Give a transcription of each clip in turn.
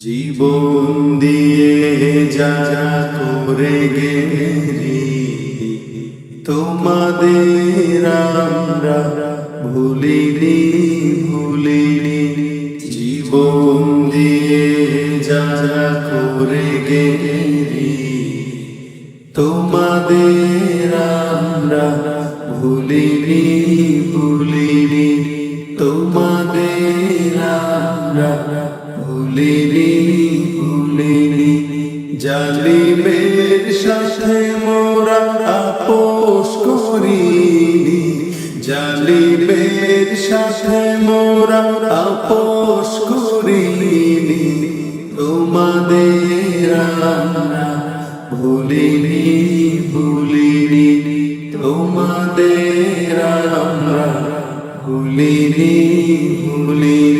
জীবন দিয়ে যা করে গেলি, তোমাদের আমরা ভুলিনি ভুলিনি। জীবন দিয়ে যা করে গেলি, তোমাদের আমরা ভুলিনি ভুলিনি। তোমাদের আমরা ভুলিনি ভুলিনি জালিমের সাথে মোরা আপোষ করিনি। জালিমের সাথে মোরা আপোষ করিনি। তোমাদের আমরা ভুলিনি ভুলিনি। তোমাদের আমরা ভুলিনি ভুলিনি।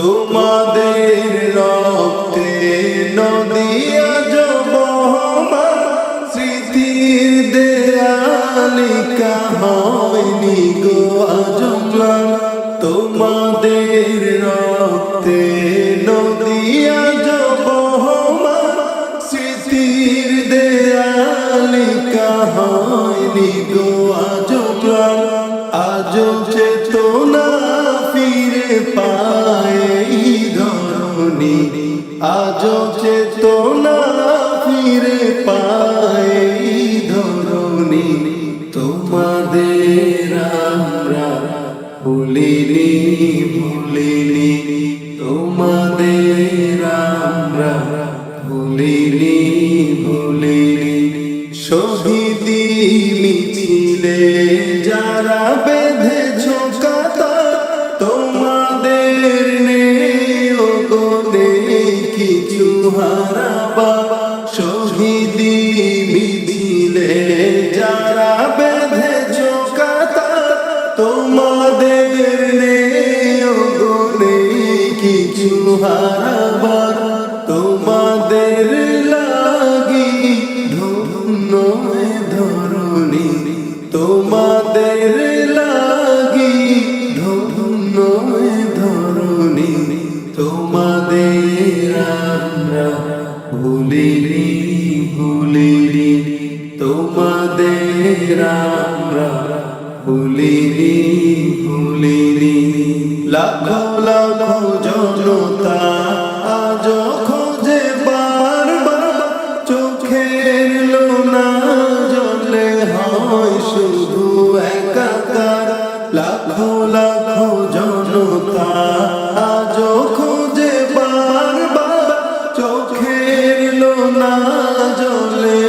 তোমাদের রক্তে নদিয়া জমা স্মৃতির দেয়ালিকা হয়নি গো আজমলা তোমাদের রক্তে নদিয়া জমা স্মৃতির দেয়ালিকা হয়নি গো আজমলা আজ চেতনা ফিরে ধরণী আজ চেতনা ফিরে পায় এই ধরণী। তোমাদের আমরা ভুলিনি ভুলিনি। তোমাদের আমরা ভুলিনি ভুলিনি। শহীদি মিছিলে যারা বেঁধেছ কাতা কিছু বাবা শহীদি মিছিলে যারা বেঁধে কাতা তোমাদের নেই কি কিছু হারাবার। ভুলিনি, তোমাদের আমরা ভুলিনি ভুলিনি। লাখো লাখো জনতা আজ খোঁজে বারবার চোখের লোনা জলে হয় শুধু একাকার। জনতা আজ খোঁজে বারবার চোখের লোনা জলে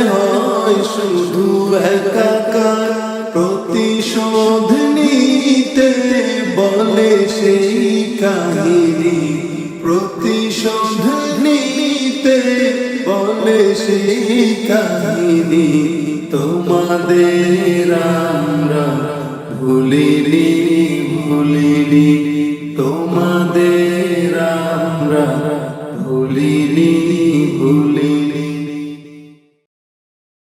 হয় শুধু একাকার প্রতিশোধ নিতে বলে সেই কাহিনী। প্রতিশোধ নিতে বলে সেই কাহিনী। তোমাদের আমরা ভুলিনি ভুলিনি। তোমাদের আমরা ভুলিনি।